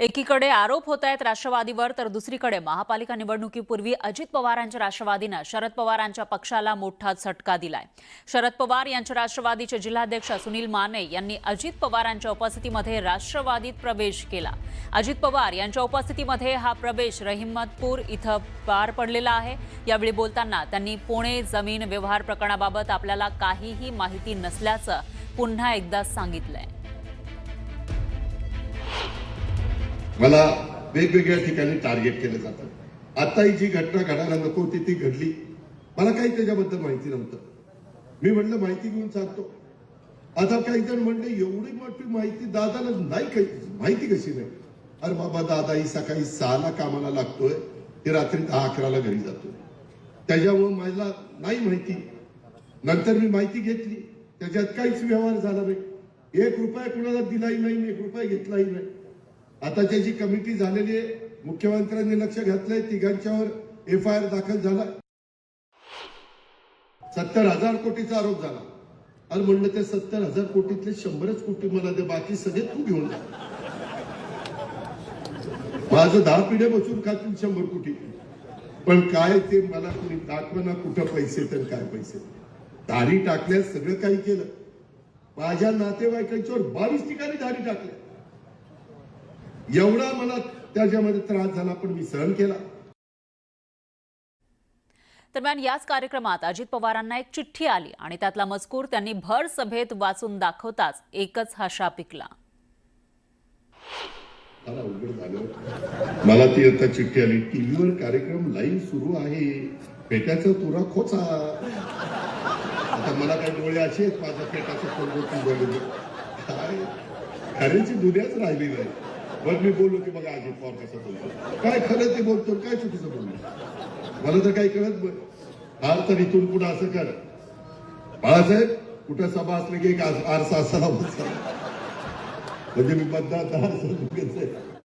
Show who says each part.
Speaker 1: एकीकडे आरोप होत आहेत राष्ट्रवादीवर तर दुसरीकडे महापालिका निवडणुकीपूर्वी अजित पवारांच्या राष्ट्रवादीनं शरद पवारांच्या पक्षाला मोठा झटका दिलाय. शरद पवार यांच्या राष्ट्रवादीचे जिल्हाध्यक्ष सुनील माने यांनी अजित पवारांच्या उपस्थितीमध्ये राष्ट्रवादीत प्रवेश केला. अजित पवार यांच्या उपस्थितीमध्ये हा प्रवेश रहिमतपूर इथं पार पडलेला आहे. यावेळी बोलताना त्यांनी पुणे जमीन व्यवहार प्रकरणाबाबत आपल्याला काहीही माहिती नसल्याचं पुन्हा एकदा सांगितलंय.
Speaker 2: मला वेगवेगळ्या ठिकाणी टार्गेट केलं जातं आता ही जी घटना घडायला नको होती ती घडली. मला काही त्याच्याबद्दल माहिती नव्हतं. मी म्हणलं माहिती घेऊन सांगतो आता काही जण म्हणले एवढी मोठी माहिती दादाला नाही काही माहिती कशी नाही? अरे बाबा दादा ही सकाळी सहाला कामाला लागतोय. ते रात्री दहा अकराला घरी जातोय. त्याच्यामुळे मला नाही माहिती. नंतर मी माहिती घेतली. त्याच्यात काहीच व्यवहार झाला नाही. एक रुपया कुणाला दिलाही नाही एक रुपया घेतलाही नाही. आताच्या जी कमिटी झालेली आहे मुख्यमंत्र्यांनी लक्ष घातलंय तिघांच्यावर एफ आय आर दाखल झाला. सत्तर हजार कोटीचा आरोप झाला. अरे म्हणलं ते सत्तर हजार कोटीतले शंभरच कोटी मला दे बाकी सगळे तू घेऊन जा. माझं दहा पिढ्या बसून खातील शंभर कोटी. पण काय ते मला कोणी दाखवना कुठं पैसे तर काय पैसे. दारी टाकल्यास सगळं काही केलं. माझ्या नातेवाईकांच्यावर बावीस ठिकाणी दारी टाकल्या. एवढा मला त्याच्यामध्ये त्रास झाला पण मी सहन केला.
Speaker 1: दरम्यान याच कार्यक्रमात अजित पवारांना एक चिठ्ठी आली आणि त्यातला मजकूर त्यांनी भर सभेत वाचून दाखवताच एकच हा शाप पिकला.
Speaker 2: मला ती आता चिठ्ठी आली. टीव्हीवर कार्यक्रम लाईव्ह सुरू आहे. पेट्याचा तुरा खोचा. आता मला काय डोळे असे माझ्या पेटाचं पोरगं काय? खऱ्याची दुनियाच राहिली नाही. मग मी बोललो की बघा अजित पवार कसं बोलतो. काय खरं ते बोलतो काय चुकीचं बोलतो? मला तर काही कळत नाही. हार तर इथून पुढे असं कर. बाळासाहेब कुठं सभा असलं की एक आरसा असा म्हणजे मी मतदार